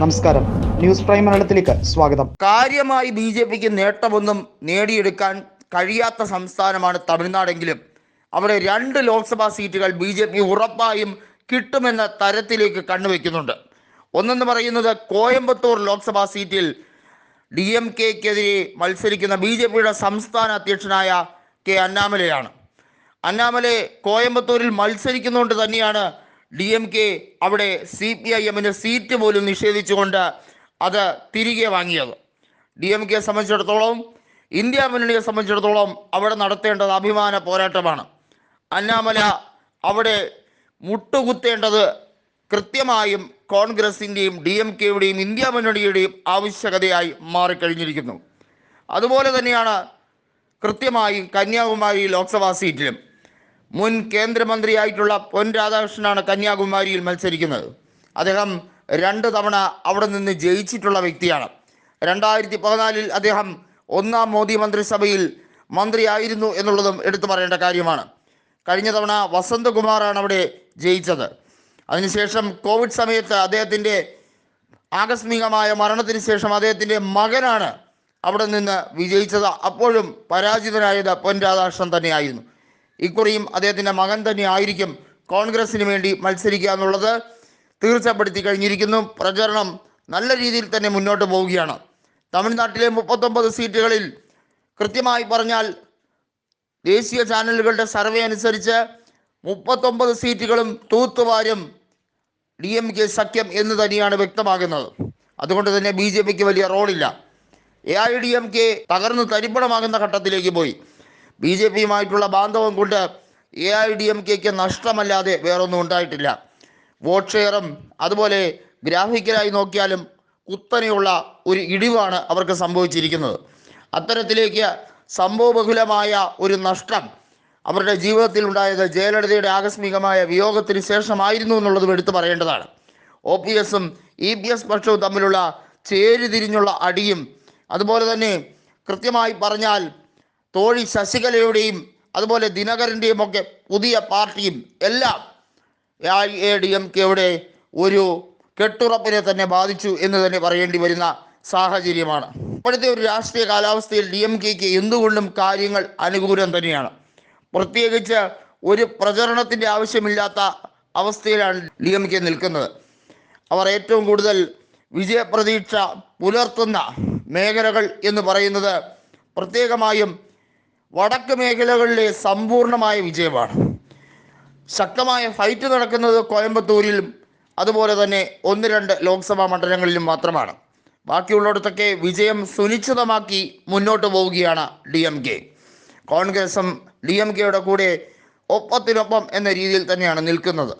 നമസ്കാരം. News prime മലയാളത്തിലേക്ക് സ്വാഗതം. കാര്യമായി ബി ജെ പിക്ക് നേട്ടമൊന്നും നേടിയെടുക്കാൻ കഴിയാത്ത സംസ്ഥാനമാണ് തമിഴ്നാടെങ്കിലും. അവിടെ രണ്ട് ലോക്സഭാ സീറ്റുകൾ ബി ജെ പി ഉറപ്പായും കിട്ടുമെന്ന തരത്തിലേക്ക് കണ്ണുവെക്കുന്നുണ്ട്. ഒന്നെന്ന് പറയുന്നത് കോയമ്പത്തൂർ ലോക്സഭാ സീറ്റിൽ ഡി എം കെക്കെതിരെ മത്സരിക്കുന്ന ബി ജെ പിയുടെ സംസ്ഥാന അധ്യക്ഷനായ കെ അന്നാമലയാണ്. അന്നാമലെ കോയമ്പത്തൂരിൽ മത്സരിക്കുന്നതുകൊണ്ട് തന്നെയാണ് ഡി എം കെ അവിടെ സി പി ഐ എമ്മിന് സീറ്റ് പോലും നിഷേധിച്ചുകൊണ്ട് അത് തിരികെ വാങ്ങിയത്. ഡി എം കെയെ സംബന്ധിച്ചിടത്തോളം ഇന്ത്യ മുന്നണിയെ സംബന്ധിച്ചിടത്തോളം അവിടെ നടത്തേണ്ടത് അഭിമാന പോരാട്ടമാണ്. അന്നാമല അവിടെ മുട്ടുകുത്തേണ്ടത് കൃത്യമായും കോൺഗ്രസിന്റെയും ഡി എം കെയുടെയും ഇന്ത്യ മുന്നണിയുടെയും ആവശ്യകതയായി മാറിക്കഴിഞ്ഞിരിക്കുന്നു. അതുപോലെ തന്നെയാണ് കൃത്യമായും കന്യാകുമാരി ലോക്സഭാ സീറ്റിലും. മുൻ കേന്ദ്രമന്ത്രിയായിട്ടുള്ള പൊൻ രാധാകൃഷ്ണനാണ് കന്യാകുമാരിയിൽ മത്സരിക്കുന്നത്. അദ്ദേഹം രണ്ട് തവണ അവിടെ നിന്ന് ജയിച്ചിട്ടുള്ള വ്യക്തിയാണ്. രണ്ടായിരത്തി പതിനാലിൽ അദ്ദേഹം ഒന്നാം മോദി മന്ത്രിസഭയിൽ മന്ത്രിയായിരുന്നു എന്നുള്ളതും എടുത്തു പറയേണ്ട കാര്യമാണ്. കഴിഞ്ഞ തവണ വസന്തകുമാറാണ് അവിടെ ജയിച്ചത്. അതിനുശേഷം കോവിഡ് സമയത്ത് അദ്ദേഹത്തിന്റെ ആകസ്മികമായ മരണത്തിന് ശേഷം അദ്ദേഹത്തിന്റെ മകനാണ് അവിടെ നിന്ന് വിജയിച്ചത്. അപ്പോഴും പരാജിതനായത് പൊൻ രാധാകൃഷ്ണൻ തന്നെയായിരുന്നു. ഇക്കുറിയും അദ്ദേഹത്തിന്റെ മകൻ തന്നെ ആയിരിക്കും കോൺഗ്രസിന് വേണ്ടി മത്സരിക്കുക എന്നുള്ളത് തീർച്ചപ്പെടുത്തി കഴിഞ്ഞിരിക്കുന്നു. പ്രചരണം നല്ല രീതിയിൽ തന്നെ മുന്നോട്ട് പോവുകയാണ്. തമിഴ്നാട്ടിലെ മുപ്പത്തൊമ്പത് സീറ്റുകളിൽ കൃത്യമായി പറഞ്ഞാൽ ദേശീയ ചാനലുകളുടെ സർവേ അനുസരിച്ച് മുപ്പത്തൊമ്പത് സീറ്റുകളും തൂത്തുവാരും ഡി എം കെ സഖ്യം എന്ന് തന്നെയാണ് വ്യക്തമാകുന്നത്. അതുകൊണ്ട് തന്നെ ബി ജെ പിക്ക് വലിയ റോളില്ല. A I D M K തകർന്ന് തരിപ്പണമാകുന്ന ഘട്ടത്തിലേക്ക് പോയി. ബി ജെ പിയുമായിട്ടുള്ള ബാന്ധവം കൊണ്ട് എ ഐ ഡി എം കെക്ക് നഷ്ടമല്ലാതെ വേറൊന്നും ഉണ്ടായിട്ടില്ല. വോട്ട് ഷെയറും അതുപോലെ ഗ്രാഫിക്കലായി നോക്കിയാലും കുത്തനെയുള്ള ഒരു ഇടിവാണ് അവർക്ക് സംഭവിച്ചിരിക്കുന്നത്. അത്തരത്തിലേക്ക് സംഭവബഹുലമായ ഒരു നഷ്ടം അവരുടെ ജീവിതത്തിൽ ഉണ്ടായത് ജയലളിതയുടെ ആകസ്മികമായ വിയോഗത്തിന് ശേഷമായിരുന്നു എന്നുള്ളതും എടുത്തു പറയേണ്ടതാണ്. ഒ പി എസും ഇ പി എസ് പക്ഷവും തമ്മിലുള്ള ചേരിതിരിഞ്ഞുള്ള അടിയും അതുപോലെ തന്നെ കൃത്യമായി പറഞ്ഞാൽ തോഴി ശശികലയുടെയും അതുപോലെ ദിനകരന്റെയും ഒക്കെ പുതിയ പാർട്ടിയും എല്ലാം എ ഡി എം കെയുടെ ഒരു കെട്ടുറപ്പിനെ തന്നെ ബാധിച്ചു എന്ന് തന്നെ പറയേണ്ടി വരുന്ന സാഹചര്യമാണ്. ഇപ്പോഴത്തെ ഒരു രാഷ്ട്രീയ കാലാവസ്ഥയിൽ ഡി എം കെക്ക് എന്തുകൊണ്ടും കാര്യങ്ങൾ അനുകൂലം തന്നെയാണ്. പ്രത്യേകിച്ച് ഒരു പ്രചരണത്തിന്റെ ആവശ്യമില്ലാത്ത അവസ്ഥയിലാണ് ഡി എം കെ നിൽക്കുന്നത്. അവർ ഏറ്റവും കൂടുതൽ വിജയപ്രതീക്ഷ പുലർത്തുന്ന മേഖലകൾ എന്ന് പറയുന്നത് പ്രത്യേകമായും വടക്ക് മേഖലകളിലെ സമ്പൂർണമായ വിജയമാണ്. ശക്തമായ ഫൈറ്റ് നടക്കുന്നത് കോയമ്പത്തൂരിലും അതുപോലെ തന്നെ ഒന്ന് രണ്ട് ലോക്സഭാ മണ്ഡലങ്ങളിലും മാത്രമാണ്. ബാക്കിയുള്ളിടത്തൊക്കെ വിജയം സുനിശ്ചിതമാക്കി മുന്നോട്ട് പോവുകയാണ് ഡി എം കെ കോൺഗ്രസും ഡി എം കെയുടെ കൂടെ ഒപ്പത്തിനൊപ്പം എന്ന രീതിയിൽ തന്നെയാണ് നിൽക്കുന്നത്.